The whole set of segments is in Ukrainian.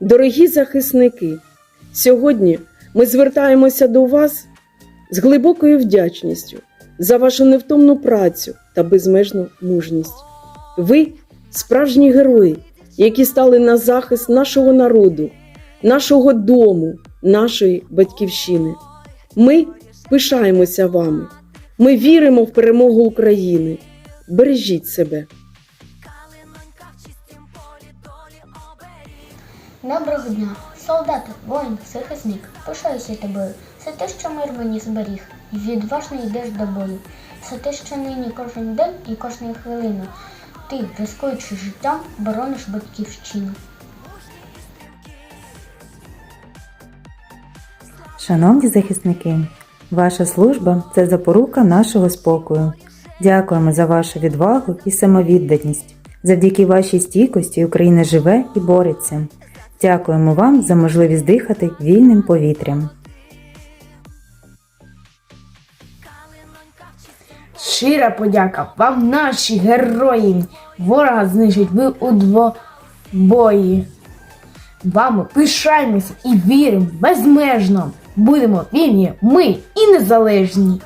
Дорогі захисники, сьогодні ми звертаємося до вас з глибокою вдячністю за вашу невтомну працю та безмежну мужність. Ви справжні герої, які стали на захист нашого народу, нашого дому, нашої батьківщини. Ми пишаємося вами. Ми віримо в перемогу України. Бережіть себе. Доброго дня, солдати, воїн, захисник, пишаюся тобою. Це те, що мир мені зберіг, і відважно йдеш до бою. Це те, що нині кожен день і кожну хвилину. Ти, рискуючи життям, борониш батьківщину. Шановні захисники, ваша служба це запорука нашого спокою. Дякуємо за вашу відвагу і самовідданість. Завдяки вашій стійкості Україна живе і бореться. Дякуємо вам за можливість дихати вільним повітрям. Щира подяка вам, наші герої. Ворога знищить ви у двобої. Вами пишаємося і віримо безмежно. Будемо вільні, ми і незалежні.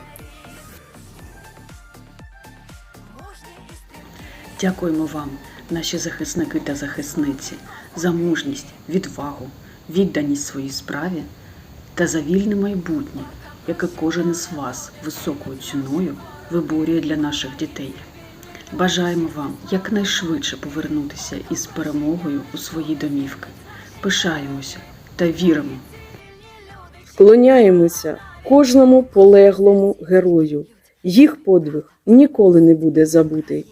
Дякуємо вам, наші захисники та захисниці, за мужність, відвагу, відданість своїй справі та за вільне майбутнє, яке кожен із вас високою ціною виборює для наших дітей. Бажаємо вам якнайшвидше повернутися із перемогою у свої домівки. Пишаємося та віримо. Вклоняємося кожному полеглому герою. Їх подвиг ніколи не буде забутий.